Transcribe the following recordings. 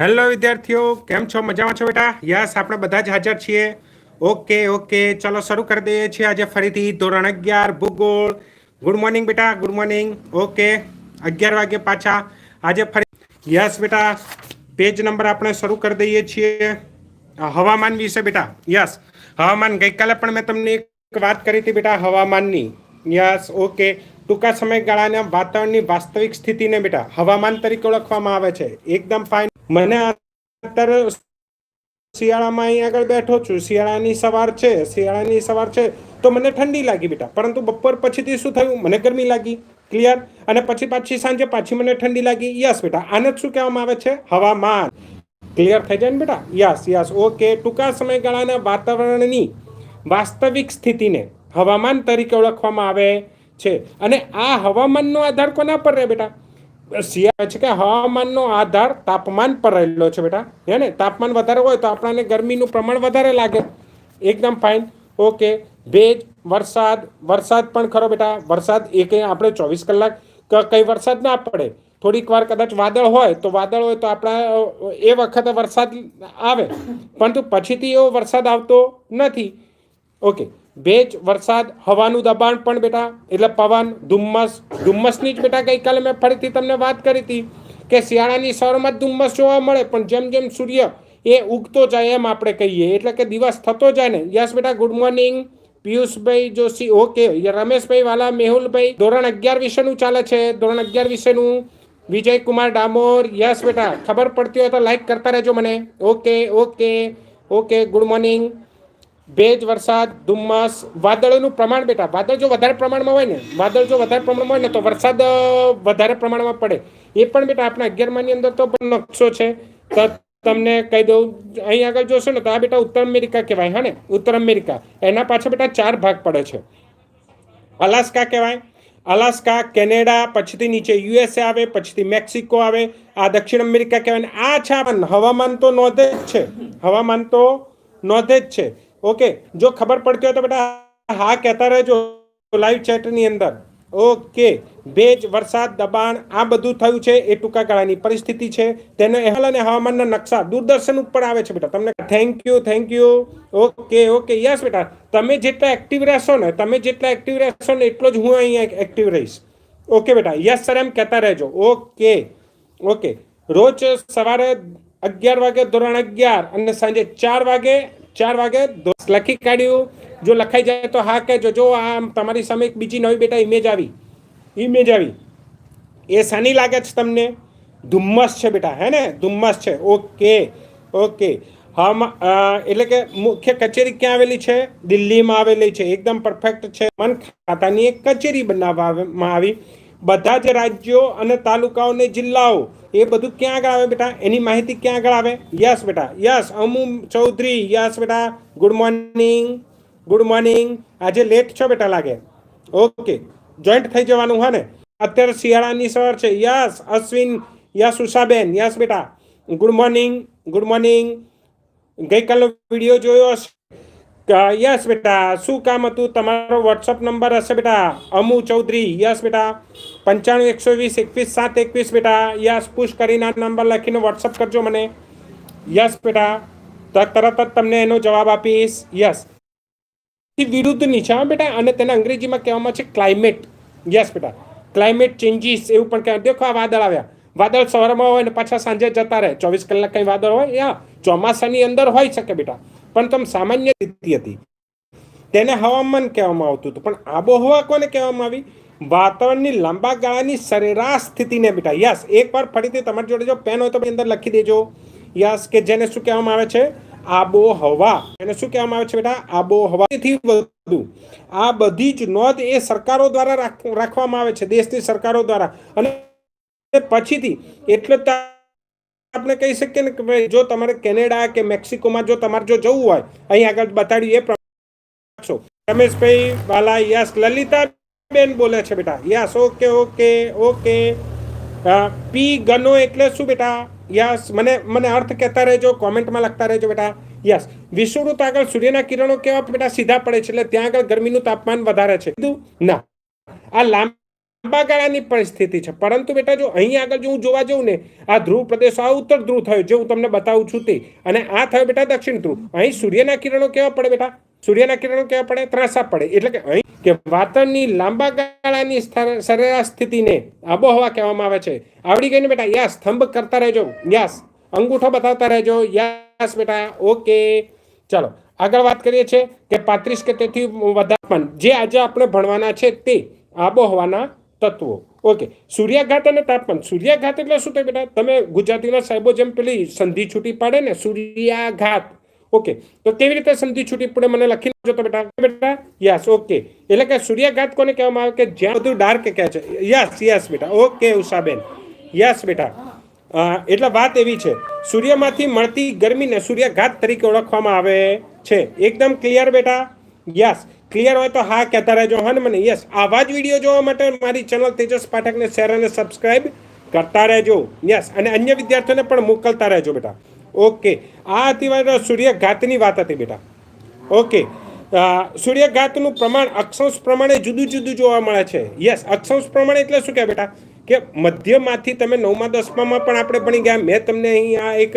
Hello વિદ્યાર્થીઓ, કેમ છો? મજામાં છો બેટા? યસ, આપણે બધા જ હાજર છીએ. ઓકે ઓકે, ચલો શરૂ કરી દઈએ છીએ આજે ફરીથી. ધોરણ અગિયાર, ભૂગોળ. ગુડ મોર્નિંગ બેટા ગુડ મોર્નિંગ ઓકે, અગિયાર વાગે પાછા આજે ફરી યસ બેટા પેજ નંબર આપણે શરૂ કરી દઈએ છીએ. હવામાન વિશે બેટા, યસ. હવામાન, ગઈકાલે પણ મેં તમને એક વાત કરી હતી બેટા હવામાનની. Yes, okay. ટૂંકા સમયગાળાના વાતાવરણની વાસ્તવિક સ્થિતિને બેટા હવામાન તરીકે ઓળખવામાં આવે છે. એકદમ ફાઇન મને અત્યારે શિયાળામાં અહીં આગળ બેઠો છું. શિયાળાની સવાર છે. શિયાળાની સવાર છે. તો મને ઠંડી લાગી બેટા. પરંતુ બપોર પછીથી શું થયું? મને ગરમી લાગી. ક્લિયર અને પછી પાછી સાંજે પાછી મને ઠંડી લાગી. યસ બેટા. આને શું કહેવામાં આવે છે? હવામાન. ક્લિયર થઈ જાય ને બેટા? યસ યસ ઓકે ટૂંકા સમયગાળાના વાતાવરણની વાસ્તવિક સ્થિતિને હવામાન તરીકે ઓળખવામાં આવે છે. અને આ હવામાનનો આધાર કોના પર રહે બેટા? શિયાળા છે કે હવામાનનો આધાર તાપમાન પર રહેલો છે બેટા. હે ને? તાપમાન વધારે હોય તો આપણને ગરમીનું પ્રમાણ વધારે લાગે. એકદમ ફાઇન ઓકે ભેજ, વરસાદ વરસાદ પણ ખરો બેટા. વરસાદ એ આપણે ચોવીસ કલાક કંઈ વરસાદ ના પડે. થોડીક વાર કદાચ વાદળ હોય તો વાદળ હોય તો આપણા એ વખતે વરસાદ આવે. પરંતુ પછીથી એવો વરસાદ આવતો નથી. ઓકે ભેજ, વરસાદ, હવાનું દબાણ પણ બેટા. એટલે પવન, ધુમ્મસ, ધુમ્મસની જ બેટા ગઈકાલે મેં ફરીથી તમને વાત કરી હતી કે શિયાળાની સવારમાં ધુમ્મસ જોવા મળે, પણ જેમ જેમ સૂર્ય એ ઉગતો જાય એમ આપણે કહીએ. એટલે કે દિવસ થતો જાય ને. યસ બેટા, ગુડ મોર્નિંગ. પિયુષભાઈ જોશી, ઓકે. રમેશભાઈ વાલા, મેહુલભાઈ, ધોરણ અગિયાર વિશેનું ચાલે છે. ધોરણ અગિયાર વિશેનું વિજય કુમાર ડામોર. યસ બેટા, ખબર પડતી હોય તો લાઈક કરતા રહેજો મને. Okay okay okay, good morning. ભેજ, વરસાદ, ધુમ્મસ, વાદળોનું પ્રમાણ બેટા, વાદળ જો વધારે પ્રમાણમાં હોય ને, વાદળ જો વધારે પ્રમાણમાં હોય ને, તો વરસાદ વધારે પ્રમાણમાં પડે. એ પણ બેટા આપણા અગિયારમાની અંદર તો પણ નકશો છે. તો તમને કહી દઉં, અહીં આગળ જોશો ને, તો આ બેટા ઉત્તર અમેરિકા કહેવાય, હા ને? ઉત્તર અમેરિકા. એના પાછળ બેટા ચાર ભાગ પડે છે. અલાસ્કા કહેવાય, અલાસ્કા, કેનેડા, પછીથી નીચે યુએસએ આવે, પછીથી મેક્સિકો આવે, આ દક્ષિણ અમેરિકા કહેવાય આ છે હવામાન તો નોંધે જ છે. હવામાન તો નોંધે જ છે. ઓકે જો ખબર પડતી હોય તો બેટા હા કહેતા રહેજો લાઈવ ચેટની અંદર. ઓકે ભેજ, વરસાદ, દબાણ, આ બધું થયું છે એ ટૂંકા ગાળાની પરિસ્થિતિ છે. તેનો અહેવાલ અને હવામાનના નકશા દૂરદર્શન ઉપર આવે છે બેટા. તમને thank you thank you okay okay yes બેટા. તમે જેટલા એક્ટિવ રહેશો ને, તમે જેટલા એક્ટિવ રહેશો ને, એટલો જ હું અહીંયા એક્ટિવ રહીશ. ઓકે બેટા યસ સર એમ કહેતા રહેજો. ઓકે ઓકે રોજ સવારે અગિયાર વાગે, ધોરણ અગિયાર અને સાંજે ચાર વાગે ચાર વાગે લખી કાઢ્યું. જો લખાઈ જાય તો હા કહેજો. જો આ તમારી સામે એક બીજી નવી બેટા ઇમેજ આવી. ઇમેજ આવી. એ શાની લાગે છે તમને? ધુમ્મસ છે બેટા, હે ને? ધુમ્મસ છે. Okay okay. હમ એટલે કે મુખ્ય કચેરી ક્યાં આવેલી છે? દિલ્હીમાં આવેલી છે. એકદમ પરફેક્ટ છે. મન ખાતાની એક કચેરી બનાવવામાં આવી. બધા જ રાજ્યો અને તાલુકાઓ અને જિલ્લાઓ એ બધું ક્યાં આગળ આવે બેટા? એની માહિતી ક્યાં આગળ આવે? યસ બેટા, યસ, અમુ ચૌધરી, યસ બેટા, ગુડ મોર્નિંગ ગુડ મોર્નિંગ. આજે લેટ છો બેટા લાગે. ઓકે જોઈન્ટ થઈ જવાનું હોય ને? અત્યારે શિયાળાની સવાર છે. યસ, અશ્વિન, યસ, ઉષાબેન, યસ બેટા. Good morning good morning. ગઈકાલનો video જોયો હશે? યસ બેટા. શું કામ હતું? તમારો વોટ્સઅપ નંબર હશે બેટા. અમુ ચૌધરી. યસ બેટા. પંચાણું, એકસો વીસ, એકવીસ, સાત, એકવીસ બેટા. યસ પુશ કરીને નંબર લખીને વોટ્સઅપ કરજો મને. યસ બેટા. તરત જ તમને એનો જવાબ આપીશ. યસ. વિરુદ્ધ હા બેટા. અને તેને અંગ્રેજીમાં કહેવામાં છે ક્લાઇમેટ યસ બેટા. ક્લાઇમેટ ચેન્જીસ એવું પણ કહેવાય. દેખો આ વાદળ આવ્યા. વાદળ સવારમાં હોય ને પાછા સાંજે જતા રહે. ચોવીસ કલાક કંઈ વાદળ હોય? યા. ચોમાસાની અંદર હોઈ શકે બેટા. પણ તમ સામાન્ય સ્થિતિ હતી. તેને હવામાન કહેવામાં આવતું હતું. પણ આબોહવા કોને કહેવામાં આવી? વાતાવરણની લાંબા ગાળાની સરેરાશ સ્થિતિને બેટા યસ, એકવાર ફરીથી તમારી જોડે જો પેન હોય તો અંદર લખી દેજો. યસ, કે જેને શું કહેવામાં આવે છે? આબોહવા. એને શું કહેવામાં આવે છે બેટા? આબોહવાથી વધુ. આ બધી જ નોંધ એ સરકારો દ્વારા રાખ- રાખવામાં આવે છે. દેશની સરકારો દ્વારા. અને પછીથી એટલે આપણે કહી શકીએ ને કે જો તમારે કેનેડા કે મેક્સિકોમાં જો તમારે જો જવું હોય, અહીં આગળ બતાડ્યું એ પ્રમાણે. રમેશભાઈ વાલા યસ લલિતા બેન બોલે છે બેટા. Yes okay okay okay. પી, ગનો એટલે શું બેટા? યસ મને મને અર્થ કહેતા રહેજો, કોમેન્ટમાં લખતા રહેજો બેટા. યસ વિષુવૃત આગળ સૂર્યના કિરણો કેવા બેટા સીધા પડે છે, એટલે ત્યાં આગળ ગરમીનું તાપમાન વધારે છે. ના, આ લાંબ લાંબા ગાળાની પરિસ્થિતિ છે. પરંતુ બેટા જો અહીં આગળ જો હું જોવા જઉં ને, આ ધ્રુવ પ્રદેશ, આ ઉત્તર ધ્રુવ થયો જે હું તમને બતાવું છું તે. અને આ થયો બેટા દક્ષિણ ધ્રુવ. અહીં સૂર્યના કિરણો કેવા પડે બેટા? સૂર્યના કિરણો કેવા પડે? ત્રાસા પડે. એટલે કે અહીં કે વાતાવરણની લાંબા ગાળાની સરેરાશ સ્થિતિને આબોહવા કહેવામાં આવે છે. આવડી ગઈ ને બેટા યાસ સ્તંભ કરતા રહેજો. યાસ. અંગૂઠો બતાવતા રહેજો. યાસ બેટા. ઓકે. ચાલો, આગળ વાત કરીએ છીએ કે પાંત્રીસ કે તેથી વધારે જે આજે આપણે ભણવાના છે તે આબોહવાના તત્વો. ઓકે સૂર્યાઘાત અને તાપમાન. સૂર્યાઘાત એટલે શું થાય બેટા? તમે ગુજરાતીના સાહેબો જેમ પેલી સંધિ છૂટી પાડે ને, સૂર્યાઘાત. ઓકે તો કેવી રીતે સંધિ છૂટી પડે મને લખી નાખજો તો બેટા. બેટા? યસ ઓકે એટલે કે સૂર્યાઘાત કોને કહેવામાં આવે કે જ્યાં બધું ડાર્ક કહે છે. યસ યસ બેટા. ઓકે ઉષાબેન. યસ બેટા. એટલે વાત એવી છે. સૂર્યમાંથી મળતી ગરમીને સૂર્યાઘાત તરીકે ઓળખવામાં આવે છે. એકદમ ક્લિયર બેટા? યસ ક્લિયર હોય તો હા કહેતા રહેજો, હા ને મને યસ આવા જ વીડિયો જોવા માટે મારી ચેનલ તેજસ પાઠકને શેર અને સબસ્ક્રાઈબ કરતા રહેજો. યસ અને અન્ય વિદ્યાર્થીઓને પણ મોકલતા રહેજો, બેટા. ઓકે આ હતી સૂર્યઘાતની વાત હતી, બેટા. ઓકે સૂર્યઘાતનું પ્રમાણ અક્ષાંશ પ્રમાણે જુદું જુદું જોવા મળે છે. યસ અક્ષાંશ પ્રમાણે એટલે શું કહે બેટા? કે મધ્યમાંથી તમે નવમા, દસમામાં પણ આપણે ભણી ગયા. મેં તમને અહીં આ એક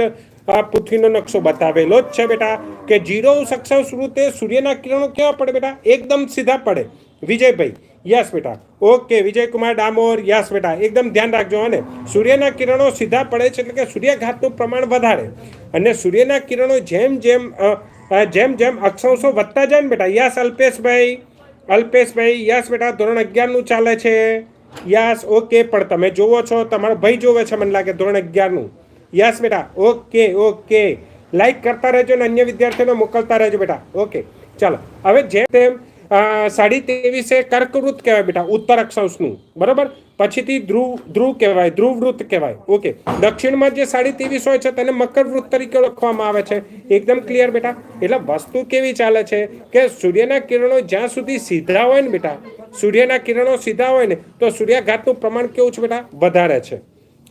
આ પૃથ્વીનો નકશો બતાવેલો જ છે બેટા કે જીરો સક્ષમ વૃત્તે સૂર્યના કિરણો કેવા પડે બેટા? એકદમ સીધા પડે. વિજયભાઈ, યસ બેટા. ઓકે, વિજયકુમાર ડામોર, યસ બેટા. એકદમ ધ્યાન રાખજો અને સૂર્યના કિરણો સીધા પડે છે એટલે કે સૂર્યાઘાતનું પ્રમાણ વધારે. અને સૂર્યના કિરણો જેમ જેમ જેમ જેમ અક્ષાંશો વધતા જાય ને બેટા, યસ અલ્પેશભાઈ અલ્પેશભાઈ, યસ બેટા, ધોરણ અગિયારનું ચાલે છે. યસ, ઓકે, પણ તમે જોવો છો, તમારો ભાઈ જોવે છે, મને લાગે, ધોરણ અગિયારનું. યસ બેટા, ઓકે ઓકે. લાઈક કરતા રહેજો ને અન્ય વિદ્યાર્થીઓને મોકલતા રહેજો બેટા. ઓકે, ચાલો. હવે જેમ તેમ સાડી ત્રેવીસે કર્કવૃત કહેવાય બેટા, ઉત્તર અક્ષાંશનું. બરાબર? પછીથી ધ્રુવ ધ્રુવ કહેવાય ધ્રુવ વૃત્ત કહેવાય. ઓકે. દક્ષિણમાં જે સાડી ત્રેવીસ હોય છે તેને મકર તરીકે ઓળખવામાં આવે છે. એકદમ ક્લિયર બેટા? એટલે વસ્તુ કેવી ચાલે છે કે સૂર્યના કિરણો જ્યાં સુધી સીધા હોય ને બેટા, સૂર્યના કિરણો સીધા હોય ને, તો સૂર્યાઘાતનું પ્રમાણ કેવું છે બેટા? વધારે છે.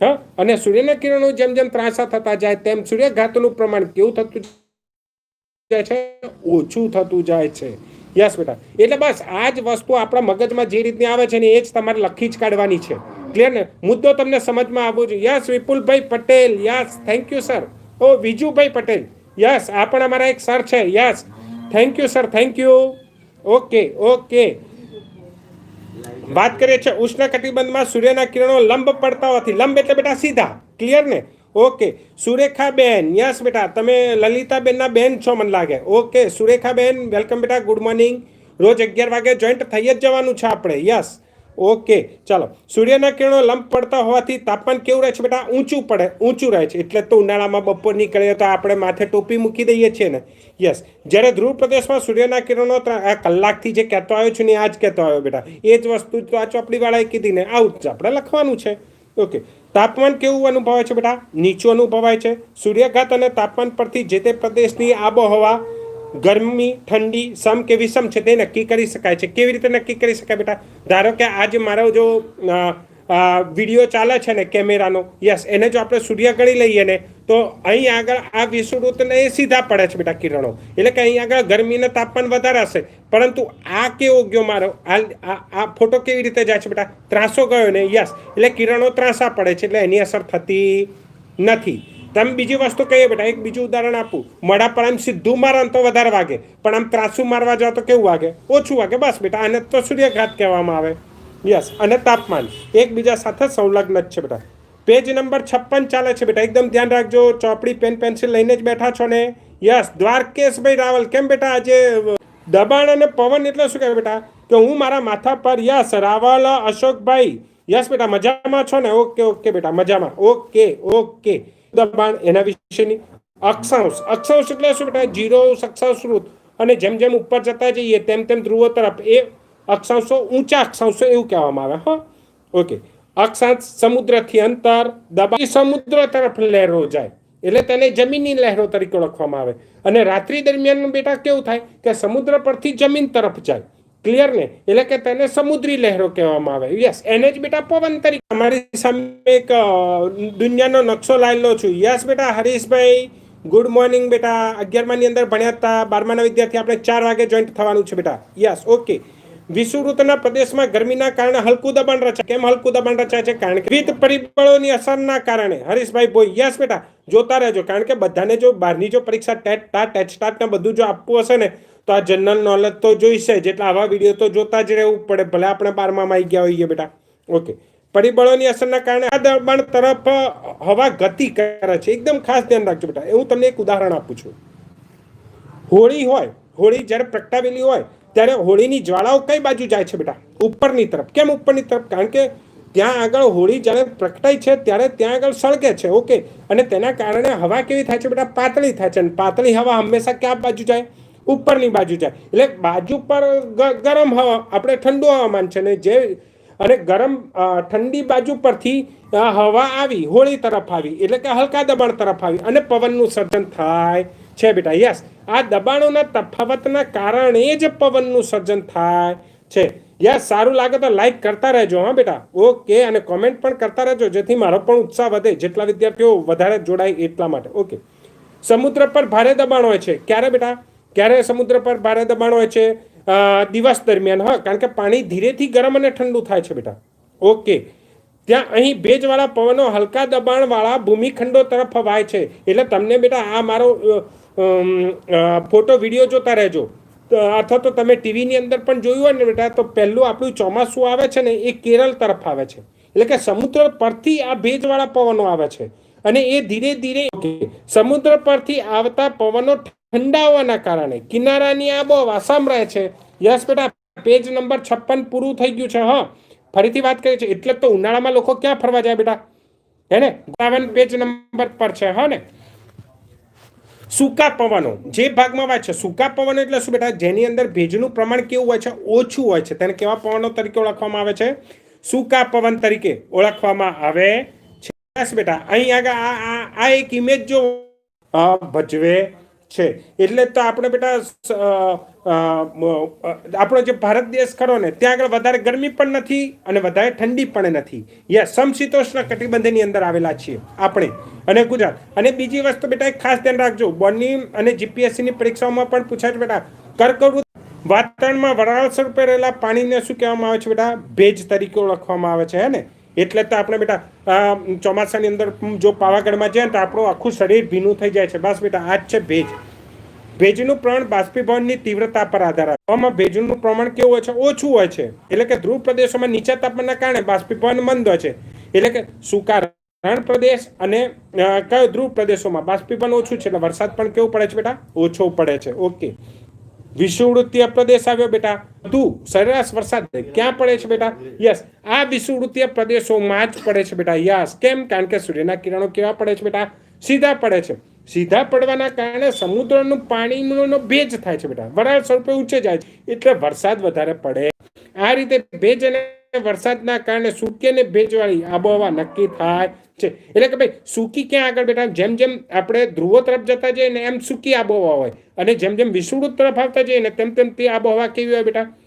હા? અને સૂર્યના કિરણો જેમ જેમ ત્રાસા થતા જાય, તેમ સૂર્યઘાતનું પ્રમાણ કેવું થતું જાય છે? ઓછું થતું જાય છે. યસ બેટા. એટલે બસ આ જ વસ્તુ આપણા મગજમાં જે રીતની આવે છે ને એ જ તમારે લખી જ કાઢવાની છે. ક્લિયર ને? મુદ્દો તમને સમજમાં આવવો જોઈએ. Yes, Vipulbhai Patel. Yes. Thank you sir ઓ, વિજુભાઈ પટેલ. યસ, આ પણ અમારા એક સર છે. Yes. Thank you sir thank you okay okay વાત કરીએ છીએ ઉષ્ણ કટિબંધમાં સૂર્યના કિરણો લંબ પડતા હોવાથી, લંબ એટલે બેટા સીધા ક્લિયર ને? ઓકે, સુરેખાબેન, યસ બેટા, તમે લલિતાબેનના બેન છો મને લાગે. ઓકે, સુરેખાબેન, વેલકમ બેટા, ગુડ મોર્નિંગ. રોજ અગિયાર વાગે જોઈન્ટ થઈ જ જવાનું છે આપણે, યસ. ઓકે, ચાલો. સૂર્યના કિરણો લંબ પડતા હોવાથી તાપમાન કેવું રહે છે બેટા? ઊંચું પડે, ઊંચું રહે છે. એટલે તો ઉનાળામાં બપોર નીકળીએ તો આપણે માથે ટોપી મૂકી દઈએ છીએ ને. યસ જ્યારે ધ્રુવ પ્રદેશમાં સૂર્યના કિરણો આ કલાકથી જે કહેતો આવ્યો છું ને આ જ કહેતો આવ્યો બેટા. એ જ વસ્તુ તો આ ચોપડીવાળાએ કીધી ને. આવું જ આપણે લખવાનું છે. ઓકે તાપમાન કેવું અનુભવાય છે બેટા? નીચું અનુભવાય છે. સૂર્યઘાત અને તાપમાન પરથી જે તે પ્રદેશની આબોહવા ગરમી, ઠંડી, સમ કે વિષમ છે તે નક્કી કરી શકાય છે. કેવી રીતે નક્કી કરી શકાય બેટા? ધારો કે આજે મારો જો વીડિયો ચાલે છે ને કેમેરાનો, યસ, એને જો આપણે સૂર્ય ગણી લઈએ ને, તો અહીં આગળ આ વિષુવૃત્તને એ સીધા પડે છે બેટા કિરણો. એટલે કે અહીં આગળ ગરમી તાપમાન વધારે હશે. પરંતુ આ કેવો ગયો મારો? આ- આ ફોટો કેવી રીતે જાય છે બેટા? ત્રાસો ગયો ને, યસ. એટલે કિરણો ત્રાસા પડે છે, એટલે એની અસર થતી નથી. તમે બીજી વસ્તુ કહીએ બેટા, એક બીજું ઉદાહરણ આપું. મડા પર આમ સીધું મારો તો વધારે વાગે. પણ આમ ત્રાસું મારવા જાઓ તો કેવું વાગે? ઓછું વાગે, બસ બેટા. આને તો સૂર્યઘાત કહેવામાં આવે. યસ, અને તાપમાન. એકબીજા સાથે સંલગ્ન જ છે બેટા. પેજ નંબર છપ્પન ચાલે છે બેટા. એકદમ ધ્યાન રાખજો. ચોપડી, પેન, પેન્સિલ લઈને જ બેઠા છો ને? યસ, દ્વારકેશભાઈ રાવલ. કેમ બેટા આજે દબાણ અને પવન એટલે શું કહેવાય બેટા? કે હું મારા માથા પર, યસ, રાવલ, અશોકભાઈ. યસ બેટા, મજામાં છો ને? ઓકે ઓકે બેટા, મજામાં. Okay okay. દબાણ એના વિશેની અક્ષાંશ. અક્ષાંશ એટલે શું બેટા? જીરો અક્ષાંશ અને જેમ જેમ ઉપર જતા જઈએ તેમ તેમ ધ્રુવો તરફ એ અક્ષાંશો ઊંચા અક્ષાંશો એવું કહેવામાં આવે, હા? ઓકે. અક્ષાંશ સમુદ્રથી અંતર, દબાણ. સમુદ્ર તરફ લહેરો જાય. એટલે તેને જમીનની લહેરો તરીકે ઓળખવામાં આવે. અને રાત્રિ દરમિયાન બેટા કેવું થાય? કે સમુદ્ર પરથી જમીન તરફ જાય. ક્લિયર ને એટલે કે તેને સમુદ્રી લહેરો કહેવામાં આવે. યસ એને જ બેટા પવન તરીકે. અમારી સામે એક દુનિયાનો નકશો લાયેલો છું. યસ બેટા, હરીશભાઈ ગુડ મોર્નિંગ બેટા. અગિયારમાની અંદર ભણ્યા હતા. બારમાના વિદ્યાર્થી આપણે ચાર વાગે જોઈન્ટ થવાનું છે, બેટા. યસ ઓકે વિષુવૃતના પ્રદેશમાં ગરમીના કારણે હલકું દબાણ રચાય કેમ હલકું દબાણ રચાય છે? કારણ કે વિવિધ પરિબળોની અસરના કારણે. હરીશભાઈ ભોઈ યસ બેટા, જોતા રહેજો. કારણ કે બધાને જો બહારની જો પરીક્ષા ટેટ ટા ટેટ સ્ટાટ ને બધું જો આપવું હશે ને તો આ જનરલ નોલેજ તો જોઈશે જ. એટલે આવા વીડિયો તો જોતા જ રહેવું પડે. ભલે આપણે બારમામાં આવી ગયા હોઈએ બેટા. ઓકે પરિબળોની અસરના કારણે આ દબાણ તરફ હવા ગતિ કરે છે. એકદમ ખાસ ધ્યાન રાખજો બેટા. હું તમને એક ઉદાહરણ આપું છું. હોળી હોય, હોળી જ્યારે પ્રગટાવેલી હોય, ત્યારે હોળીની જ્વાળાઓ કઈ બાજુ જાય છે બેટા? ઉપરની તરફ. કેમ ઉપરની તરફ? કારણ કે ત્યાં આગળ હોળી જ્યારે પ્રગટાય છે, ત્યારે ત્યાં આગળ સળગે છે. ઓકે અને તેના કારણે હવા કેવી થાય છે બેટા? પાતળી થાય છે. અને પાતળી હવા હંમેશા ક્યાં બાજુ જાય? ઉપરની બાજુ જાય. એટલે બાજુ પર ગરમ હવા, આપણે ઠંડુ હવામાન છે ને જે, અને ગરમ ઠંડી બાજુ પરથી હવા આવી, હોળી તરફ આવી, એટલે કે હલકા દબાણ તરફ આવી, અને પવનનું સર્જન થાય છે બેટા. યસ, આ દબાણોના તફાવતના કારણે જ પવનનું સર્જન થાય છે. યસ, સારું લાગે તો લાઈક કરતા રહેજો, હા બેટા. ઓકે, અને કોમેન્ટ પણ કરતા રહેજો, જેથી મારો પણ ઉત્સાહ વધે. જેટલા વિદ્યાર્થીઓ વધારે જોડાય એટલા માટે. ઓકે. સમુદ્ર પર ભારે દબાણ હોય છે. ક્યારે બેટા? ક્યારે સમુદ્ર પર ભારે દબાણ હોય છે દિવસ દરમિયાન, હા, કારણ કે પાણી ધીરેથી ગરમ અને ઠંડુ થાય છે બેટા. ઓકે. ત્યાં અહીં ભેજવાળા પવનો હલકા દબાણવાળા ભૂમિખંડો તરફ હવાય છે. એટલે તમને બેટા આ મારો ફોટો, વીડિયો જોતા રહેજો. અથવા તો તમે ટીવીની અંદર પણ જોયું હોય ને બેટા, તો પહેલું આપણું ચોમાસું આવે છે ને, એ કેરળ તરફ આવે છે. એટલે કે સમુદ્ર પરથી આ ભેજવાળા પવનો આવે છે. અને એ ધીરે ધીરે સમુદ્ર પરથી આવતા પવનો ઠંડા હોવાના કારણે. કિનારાની આબોહવા રહે છે. યસ બેટા, પેજ નંબર છપ્પન પૂરું થઈ ગયું છે, હા. ફરીથી વાત કરીએ છીએ. એટલે તો ઉનાળામાં લોકો ક્યાં ફરવા જાય બેટા? હે ને? બાવન પેજ નંબર પર છે, હા ને? સૂકા પવનો. જે ભાગમાં વાત છે, સૂકા પવનો એટલે શું બેટા? જેની અંદર ભેજનું પ્રમાણ કેવું હોય છે? ઓછું હોય છે. તેને કેવા પવનો તરીકે ઓળખવામાં આવે છે? સૂકા પવન તરીકે ઓળખવામાં આવે છે. બેટા, અહીં આગળ આ આ એક ઇમેજ જો ભજવે છે. એટલે તો આપણે બેટા આપણો જે ભારત દેશ ખરો ને, ત્યાં આગળ વધારે ગરમી પણ નથી અને વધારે ઠંડી પણ નથી. યા સમશીતોષ્ણ કટિબંધની અંદર આવેલા છીએ આપણે અને ગુજરાત. અને બીજી વસ્તુ બેટા એક ખાસ ધ્યાન રાખજો. બોર્ડની અને જીપીએસસીની પરીક્ષાઓમાં પણ પૂછાય બેટા, કર્કવૃત વાતાવરણમાં વરાળ સ્વરૂપે રહેલા પાણીને શું કહેવામાં આવે છે બેટા? ભેજ તરીકે ઓળખવામાં આવે છે, હે ને? એટલે તો આપણે બેટા ચોમાસાની અંદર જો પાવાગઢમાં જઈએ તો આપણું આખું શરીર ભીનું થઈ જાય છે. બસ બેટા, આ જ છે ભેજ. ભેજનું પ્રમાણ બાષ્પીભવનની તીવ્રતા પર આધાર રાખે હવામાં ભેજનું પ્રમાણ કેવું હોય છે? ઓછું હોય છે. એટલે કે ધ્રુવ પ્રદેશોમાં નીચા તાપમાનના કારણે બાષ્પીભવન મંદ હોય છે. એટલે કે સૂકા રણ પ્રદેશ અને કયો ધ્રુવ પ્રદેશોમાં બાષ્પીભવન ઓછું છે? એટલે વરસાદ પણ કેવું પડે છે બેટા? ઓછો પડે છે. ઓકે. વિષુવવૃત્તીય પ્રદેશ આવ્યો બેટા. તું સરેરાશ વરસાદ ક્યાં પડે છે બેટા? યસ, આ વિષુવવૃત્તીય પ્રદેશોમાં જ પડે છે બેટા. યસ, કેમ? કારણ કે સૂર્યના કિરણો કેવા પડે છે બેટા? સીધા પડે છે. સીધા પડવાના કારણે સમુદ્રનું પાણીનો ભેજ થાય છે બેટા. વરાળ સ્વરૂપે ઊંચે જાય છે. એટલે વરસાદ વધારે પડે. આ રીતે ભેજ અને વરસાદના કારણે સૂકી અને ભેજવાળી આબોહવા નક્કી થાય છે. એટલે કે ભાઈ, સૂકી ક્યાં આગળ બેઠા? જેમ જેમ આપણે ધ્રુવો તરફ જતા જઈએ ને એમ સૂકી આબોહવા હોય. અને જેમ જેમ વિષુવૃત તરફ આવતા જઈએ ને તેમ તેમ તે આબોહવા કેવી હોય બેટા?